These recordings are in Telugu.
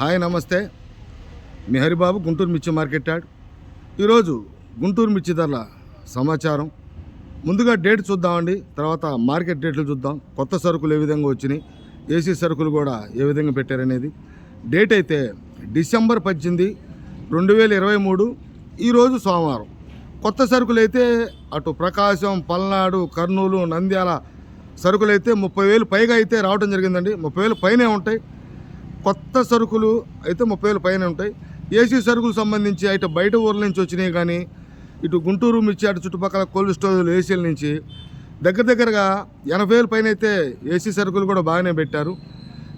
హాయ్ నమస్తే. మీ హరిబాబు గుంటూరు మిర్చి మార్కెట్ ఈరోజు గుంటూరు మిర్చి ధరల సమాచారం. ముందుగా డేట్ చూద్దామండి. తర్వాత మార్కెట్ డేట్లు చూద్దాం. కొత్త సరుకులు ఏ విధంగా వచ్చినాయి? ఏసీ సరుకులు కూడా ఏ విధంగా పెట్టారనేది. డేట్ అయితే డిసెంబర్ పద్దెనిమిది రెండు వేల ఇరవై మూడు ఈరోజు సోమవారం. కొత్త సరుకులు అయితే అటు ప్రకాశం పల్నాడు కర్నూలు నంద్యాల సరుకులు అయితే ముప్పై వేలు పైగా అయితే రావడం జరిగిందండి. ముప్పై వేలు పైనే ఉంటాయి. కొత్త సరుకులు అయితే ముప్పై వేలు పైన ఉంటాయి. ఏసీ సరుకులు సంబంధించి అయితే బయట ఊర్ల నుంచి వచ్చినాయి కానీ ఇటు గుంటూరు మిర్చి అటు చుట్టుపక్కల కోల్డ్ స్టోరేజ్లు ఏసీల నుంచి దగ్గర దగ్గరగా ఎనభై వేల పైన అయితే ఏసీ సరుకులు కూడా బాగానే పెట్టారు.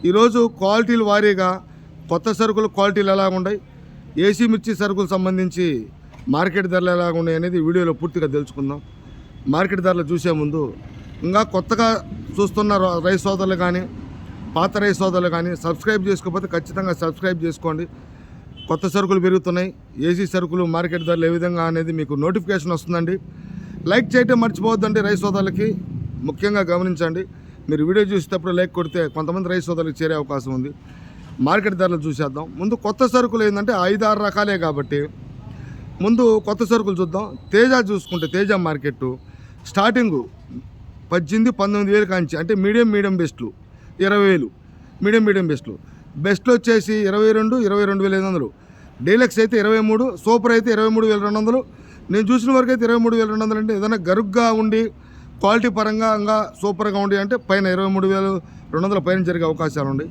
ఈరోజు క్వాలిటీలు వారీగా కొత్త సరుకులు క్వాలిటీలు ఎలా ఉన్నాయి? ఏసీ మిర్చి సరుకులు సంబంధించి మార్కెట్ ధరలు ఎలా ఉన్నాయి అనేది వీడియోలో పూర్తిగా తెలుసుకుందాం. మార్కెట్ ధరలు చూసే ముందు ఇంకా కొత్తగా చూస్తున్న రైస్ సోదరులు కానీ పాత రైస్ సోదరులు కానీ సబ్స్క్రైబ్ చేసుకోకపోతే ఖచ్చితంగా సబ్స్క్రైబ్ చేసుకోండి. కొత్త సరుకులు పెరుగుతున్నాయి. ఏసీ సరుకులు మార్కెట్ ధరలు ఏ విధంగా అనేది మీకు నోటిఫికేషన్ వస్తుందండి. లైక్ చేయటం మర్చిపోవద్దండి రైస్ సోదాలకి ముఖ్యంగా గమనించండి. మీరు వీడియో చూసేటప్పుడు లైక్ కొడితే కొంతమంది రైస్ సోదాలకు చేరే అవకాశం ఉంది. మార్కెట్ ధరలు చూసేద్దాం. ముందు కొత్త సరుకులు ఏంటంటే ఐదు ఆరు రకాలే కాబట్టి ముందు కొత్త సరుకులు చూద్దాం. తేజ చూసుకుంటే తేజ మార్కెట్ స్టార్టింగు పద్దెనిమిది పంతొమ్మిది వేలు కాంచి. అంటే మీడియం మీడియం బెస్ట్లు. ఇరవై వేలు మీడియం మీడియం బెస్ట్లు. బెస్ట్లు వచ్చేసి ఇరవై రెండు ఇరవై రెండు వేల ఐదు వందలు. డీలక్స్ అయితే ఇరవై మూడు సూపర్ అయితే ఇరవై మూడు వేల రెండు వందలు. నేను చూసిన వరకు అయితే ఇరవై మూడు వేల రెండు వందలు అంటే ఏదైనా గరుగ్గా ఉండి క్వాలిటీ పరంగా ఇంకా సూపర్గా ఉండి అంటే పైన ఇరవై మూడు వేలు రెండు వందల పైన జరిగే అవకాశాలు ఉన్నాయి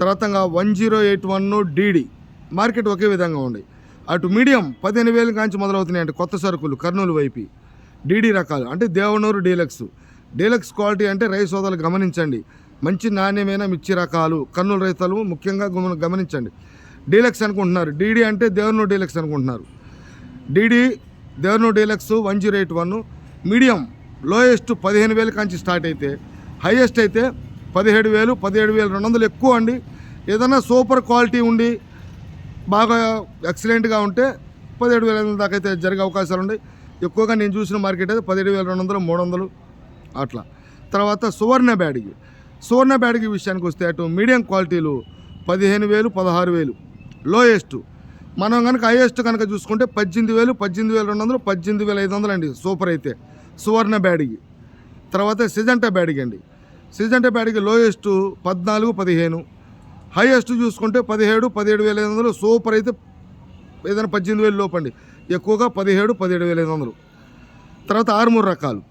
తర్వాత one zero eight one DD. Market ఒకే విధంగా ఉంది అటు మీడియం పదిహేను వేల కాంచి మొదలవుతున్నాయి అంటే కొత్త సరుకులు కర్నూలు వైపు. డీడీ రకాలు అంటే దేవనూరు డీలక్స్. డీలక్స్ క్వాలిటీ అంటే రైస్ సోదాలు గమనించండి. మంచి నాణ్యమైన మిర్చి రకాలు కర్నూలు రైతులు ముఖ్యంగా గమనించండి. డీలక్స్ అనుకుంటున్నారు. డీడీ అంటే దేవనూరు డీలక్స్ అనుకుంటున్నారు. DD Devanur deluxe one zero eight one medium lowest పదిహేను వేల కాంచి స్టార్ట్ అయితే హైయెస్ట్ అయితే పదిహేడు వేలు పదిహేడు వేలు రెండు వందలు ఎక్కువ అండి. ఏదైనా సూపర్ క్వాలిటీ ఉండి బాగా ఎక్సలెంట్గా ఉంటే పదిహేడు వేల ఐదు దాకా అయితే జరిగే అవకాశాలు ఉన్నాయి. ఎక్కువగా నేను చూసిన మార్కెట్ అయితే పదిహేడు వేల రెండు వందలు మూడు వందలు అట్లా. తర్వాత సువర్ణ బ్యాడ్కి సువర్ణ బ్యాడ్కి విషయానికి వస్తే అటు మీడియం క్వాలిటీలు పదిహేను వేలు పదహారు వేలు. లోయెస్ట్ మనం కనుక హైయెస్ట్ కనుక చూసుకుంటే పద్దెనిమిది వేలు పద్దెనిమిది వేల రెండు వందలు పద్దెనిమిది వేల ఐదు వందలు అండి సూపర్ అయితే. సువర్ణ బ్యాడిగి తర్వాత సిజంటా బ్యాడిగి అండి. సిజంటా బ్యాడ్కి లోయెస్ట్ పద్నాలుగు పదిహేను. హైయెస్ట్ చూసుకుంటే పదిహేడు పదిహేడు వేల ఐదు వందలు. సూపర్ అయితే ఏదైనా పద్దెనిమిది వేలు లోపండి ఎక్కువగా పదిహేడు పదిహేడు వేల ఐదు వందలు. తర్వాత ఆరుమూరు రకాలు.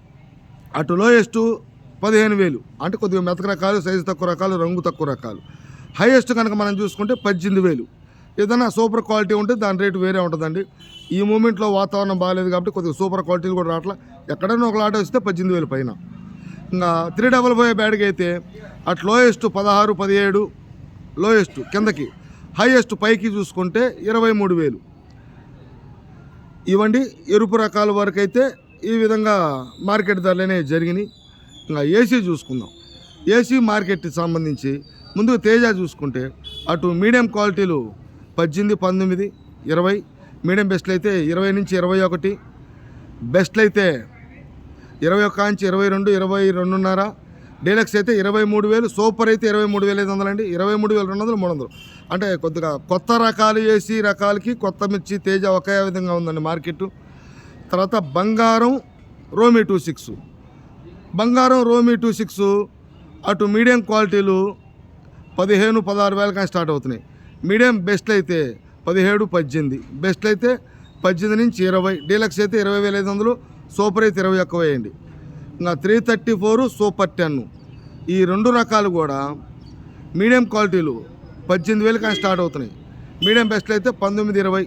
అటు లోయెస్ట్ పదిహేను వేలు. అంటే కొద్దిగా మెతక రకాలు సైజు తక్కువ రకాలు రంగు తక్కువ రకాలు. హైయెస్ట్ కనుక మనం చూసుకుంటే పద్దెనిమిది వేలు. ఏదైనా సూపర్ క్వాలిటీ ఉంటే దాని రేటు వేరే ఉంటుందండి. ఈ మూమెంట్లో వాతావరణం బాగాలేదు కాబట్టి కొద్దిగా సూపర్ క్వాలిటీలు కూడా రావట్లా. ఎక్కడైనా ఒక లాట వస్తే పద్దెనిమిది వేలు పైన. ఇంకా త్రీ డబల్ ఫైవ్ బ్యాడ్కి అయితే అటు లోయెస్ట్ పదహారు పదిహేడు లోయెస్ట్ కిందకి. హైయెస్ట్ పైకి చూసుకుంటే ఇరవై మూడు వేలు. ఇవ్వండి ఎరుపు రకాల వరకు అయితే ఈ విధంగా మార్కెట్ ధరలనే జరిగినాయి. ఏసీ చూసుకుందాం. ఏసీ మార్కెట్కి సంబంధించి ముందుకు తేజ చూసుకుంటే అటు మీడియం క్వాలిటీలు పద్దెనిమిది పంతొమ్మిది ఇరవై మీడియం బెస్ట్లు అయితే ఇరవై నుంచి ఇరవై ఒకటి బెస్ట్లు అయితే ఇరవై ఒక్క నుంచి ఇరవై రెండు ఇరవై రెండున్నర డీలక్స్ అయితే ఇరవై మూడు వేలు సూపర్ అయితే ఇరవై మూడు వేల ఐదు వందలు అండి. ఇరవై మూడు వేల రెండు వందలు మూడు వందలు. అంటే కొద్దిగా కొత్త రకాలు ఏసీ రకాలకి కొత్త మిర్చి తేజ ఒకే విధంగా ఉందండి మార్కెట్ తర్వాత బంగారం రోమి టూ సిక్స్. బంగారం రోమి టూ సిక్స్ అటు మీడియం క్వాలిటీలు పదిహేను పదహారు వేల కానీ స్టార్ట్ అవుతున్నాయి. మీడియం బెస్ట్ అయితే పదిహేడు పద్దెనిమిది. బెస్ట్ అయితే పద్దెనిమిది నుంచి ఇరవై. డీలక్స్ అయితే ఇరవై వేల ఐదు వందలు సూపర్ అయితే ఇరవై ఒక్క వేయండి. ఇంకా three thirty four super ten. ఈ రెండు రకాలు కూడా మీడియం క్వాలిటీలు పద్దెనిమిది వేలు కానీ స్టార్ట్ అవుతున్నాయి. మీడియం బెస్ట్ అయితే పంతొమ్మిది ఇరవై.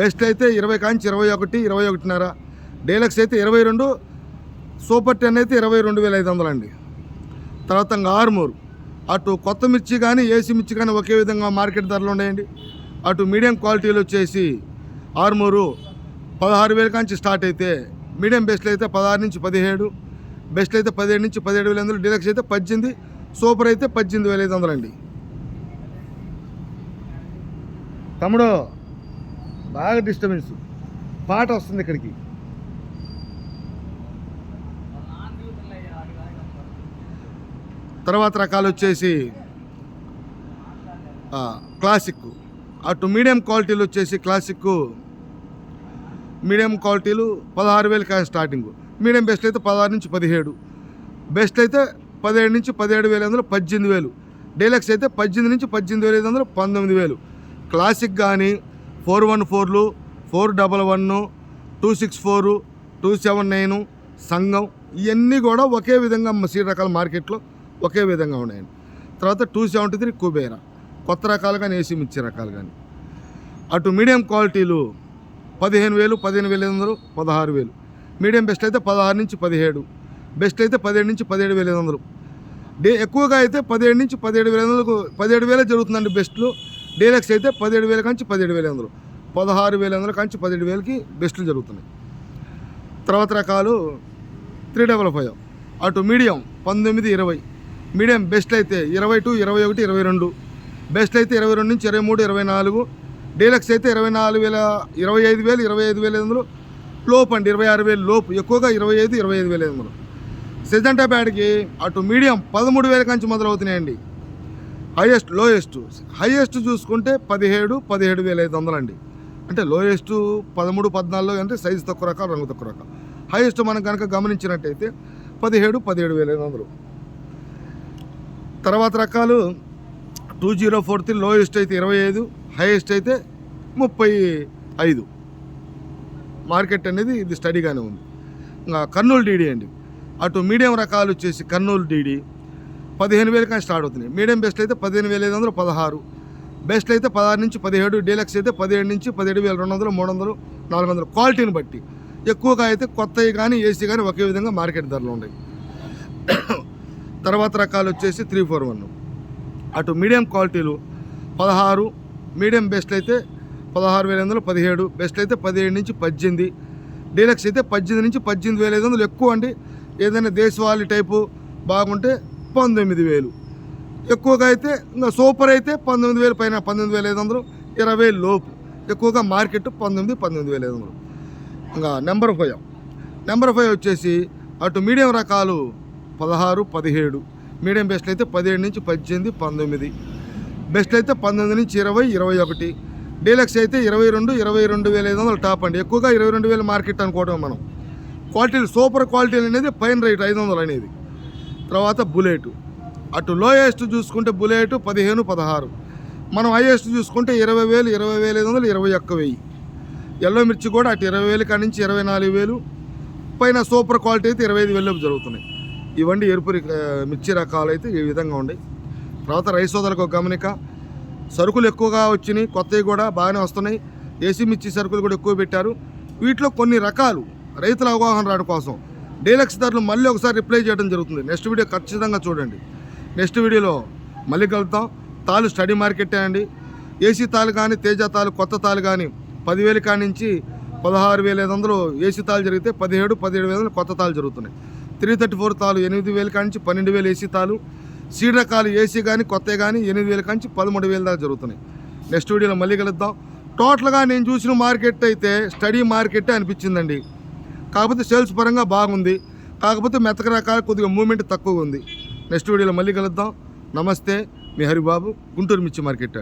బెస్ట్ అయితే ఇరవై కాంచి ఇరవై ఒకటి ఇరవై ఒకటిన్నర. డీలక్స్ అయితే ఇరవై రెండు సూపర్ టెన్ అయితే ఇరవై రెండు వేల ఐదు వందలు అండి. తర్వాత ఇంకా ఆరుమూరు. అటు కొత్త మిర్చి కానీ ఏసీ మిర్చి కానీ ఒకే విధంగా మార్కెట్ ధరలు ఉన్నాయండి. అటు మీడియం క్వాలిటీలు వచ్చేసి ఆరుమూరు పదహారు వేల కాంచి స్టార్ట్ అయితే మీడియం బెస్ట్లు అయితే పదహారు నుంచి పదిహేడు బెస్ట్లు అయితే పదిహేడు నుంచి పదిహేడు వేల వందలు డీలక్స్ అయితే పద్దెనిమిది సూపర్ అయితే పద్దెనిమిది వేల ఐదు వందలు అండి తమ్ముడు బాగా డిస్టర్బెన్స్. పాట వస్తుంది ఇక్కడికి. తర్వాత రకాలు వచ్చేసి క్లాసిక్ అటు మీడియం క్వాలిటీలు వచ్చేసి క్లాసిక్ మీడియం క్వాలిటీలు పదహారు వేలు కానీ స్టార్టింగ్ మీడియం బెస్ట్ అయితే పదహారు నుంచి పదిహేడు. బెస్ట్ అయితే పదిహేడు నుంచి పదిహేడు వేల ఐదు వందలు పద్దెనిమిది వేలు. డీలక్స్ అయితే పద్దెనిమిది నుంచి పద్దెనిమిది వేల ఐదు వందలు పంతొమ్మిది వేలు. క్లాసిక్ కానీ ఫోర్ వన్ ఫోర్లు four double one two six four two seven nine సంఘం ఇవన్నీ కూడా ఒకే విధంగా సీడ్ రకాల మార్కెట్లో ఒకే విధంగా ఉన్నాయండి. తర్వాత టూ సెవెంటీ త్రీ కుబేరా. కొత్త రకాలు కానీ ఏసీ మిర్చి రకాలు కానీ. అటు మీడియం క్వాలిటీలు పదిహేను వేలు పదిహేను వేల ఐదు వందలు పదహారు వేలు. మీడియం బెస్ట్ అయితే పదహారు నుంచి పదిహేడు. బెస్ట్ అయితే పదిహేడు నుంచి పదిహేడు వేల ఐదు వందలు. డే ఎక్కువగా అయితే పదిహేడు నుంచి పదిహేడు వేల వందలకు పదిహేడు వేలే జరుగుతుందండి బెస్ట్లు డీలక్స్ అయితే పదిహేడు వేల కాంచి పదిహేడు వేల వందలు. పదహారు వేల వందల కాంచి పదిహేడు వేలకి బెస్ట్లు జరుగుతున్నాయి. తర్వాత రకాలు త్రీ డబల్ ఫైవ్. అటు మీడియం పంతొమ్మిది ఇరవై. మీడియం బెస్ట్ అయితే ఇరవై టు ఇరవై ఒకటి ఇరవై రెండు. బెస్ట్ అయితే ఇరవై రెండు నుంచి ఇరవై మూడు ఇరవై నాలుగు. డీలక్స్ అయితే ఇరవై నాలుగు వేల ఇరవై ఐదు వేలు ఇరవై ఐదు వేల ఐదు వందలు. లోపు అండి ఇరవై ఆరు వేలు లోపు. ఎక్కువగా ఇరవై ఐదు ఇరవై ఐదు వేల ఐదు వందలు. సెజంటా బ్యాడ్కి అటు మీడియం పదమూడు వేల కంచి మొదలవుతున్నాయండి. Highest lowest. హైయెస్ట్ చూసుకుంటే పదిహేడు పదిహేడు వేల ఐదు వందలు అండి అంటే లోయెస్ట్ పదమూడు పద్నాలుగు అంటే సైజు తక్కువ రకాలు రంగు తక్కువ రకాలు. హైయెస్ట్ మనం కనుక గమనించినట్టయితే పదిహేడు పదిహేడు వేల ఐదు వందలు. తర్వాత రకాలు two zero four three lowest అయితే ఇరవై ఐదు హైయెస్ట్ అయితే ముప్పై ఐదు. మార్కెట్ అనేది ఇది స్టడీగానే ఉంది. ఇంకా కర్నూలు డీడీ అండి. అటు మీడియం రకాలు వచ్చేసి కర్నూలు డీడీ పదిహేను వేలు కానీ స్టార్ట్ అవుతున్నాయి. మీడియం బెస్ట్ అయితే పదిహేను వేల ఐదు వందలు పదహారు. బెస్ట్ అయితే పదహారు నుంచి పదిహేడు డీలక్స్ అయితే పదిహేడు నుంచి పదిహేడు వేల రెండు వందలు మూడు వందలు నాలుగు వందలు. క్వాలిటీని బట్టి ఎక్కువగా అయితే కొత్తవి కానీ ఏసీ కానీ ఒకే విధంగా మార్కెట్ ధరలు ఉన్నాయి. తర్వాత రకాలు వచ్చేసి త్రీ ఫోర్ వన్. అటు మీడియం క్వాలిటీలు పదహారు మీడియం బెస్ట్ అయితే పదహారు వేల వందలు పదిహేడు బెస్ట్ అయితే పదిహేడు నుంచి పద్దెనిమిది. డీలక్స్ అయితే పద్దెనిమిది నుంచి పద్దెనిమిది వేల ఐదు వందలు ఎక్కువ అండి. ఏదైనా దేశవాళీ టైపు బాగుంటే పంతొమ్మిది వేలు. ఎక్కువగా అయితే ఇంకా సూపర్ అయితే పంతొమ్మిది వేలు పైన పంతొమ్మిది వేల ఐదు వందలు ఇరవై వేలు లోపు. ఎక్కువగా మార్కెట్ పంతొమ్మిది పంతొమ్మిది వేల ఐదు వందలు. ఇంకా నెంబర్ ఫైవ్. నెంబర్ ఫైవ్ వచ్చేసి అటు మీడియం రకాలు పదహారు పదిహేడు. మీడియం బెస్ట్ అయితే పదిహేడు నుంచి పద్దెనిమిది పంతొమ్మిది. బెస్ట్ అయితే పంతొమ్మిది నుంచి ఇరవై ఇరవై ఒకటి. డీలక్స్ అయితే ఇరవై రెండు ఇరవై రెండు వేల ఐదు వందలు టాప్ అండి. ఎక్కువగా ఇరవై రెండు వేల మార్కెట్ అనుకోవడం మనం. క్వాలిటీలు సూపర్ క్వాలిటీలు అనేది పైన రేట్ ఐదు వందలు అనేది. తర్వాత బుల్లెట్ అటు లోయెస్ట్ చూసుకుంటే బుల్లెట్ పదిహేను పదహారు. మనం హైయెస్ట్ చూసుకుంటే ఇరవై వేలు ఇరవై వేల ఐదు వందలు ఇరవై ఒక్క వెయ్యి. ఎల్లో మిర్చి కూడా అటు ఇరవై వేలు కాడి నుంచి ఇరవై నాలుగు వేలు. పైన సూపర్ క్వాలిటీ అయితే ఇరవై ఐదు వేలు జరుగుతున్నాయి. ఇవన్నీ ఎరుపు మిర్చి రకాలు అయితే ఈ విధంగా ఉన్నాయి తర్వాత రైస్ సోదరులకు గమనిక సరుకులు ఎక్కువగా వచ్చినాయి కొత్తవి కూడా బాగానే వస్తున్నాయి. ఏసీ మిర్చి సరుకులు కూడా ఎక్కువ పెట్టారు. వీటిలో కొన్ని రకాలు రైతుల అవగాహన రావడం కోసం డీలక్స్ ధరలు మళ్ళీ ఒకసారి రిప్లై చేయడం జరుగుతుంది. నెక్స్ట్ వీడియో ఖచ్చితంగా చూడండి. నెక్స్ట్ వీడియోలో మళ్ళీ కలుద్దాం. తాలు స్టడీ మార్కెటే అండి. ఏసీ తాలు కానీ తేజ తాలు కొత్త తాలు కానీ పదివేలు కానించి పదహారు వేల ఐదు వందలు ఏసీ తాలు జరిగితే పదిహేడు పదిహేడు వేల కొత్త తాలు జరుగుతున్నాయి. త్రీ థర్టీ ఫోర్ తాలు ఎనిమిది వేల కానించి పన్నెండు వేలు ఏసీ తాలు సీడ్ రకాలు ఏసీ కానీ కొత్త కానీ ఎనిమిది వేల కానించి పదమూడు వేల దాకా జరుగుతున్నాయి. నెక్స్ట్ వీడియోలో మళ్ళీ కలుద్దాం. టోటల్గా నేను చూసిన మార్కెట్ అయితే స్టడీ మార్కెట్ అనిపించిందండి. కాకపోతే సేల్స్ పరంగా బాగుంది. కాకపోతే మెతక రకాలు కొద్దిగా మూమెంట్ తక్కువగా ఉంది. నెక్స్ట్ వీడియోలో మళ్ళీ కలుద్దాం. నమస్తే మీ హరిబాబు గుంటూరు మిర్చి మార్కెట్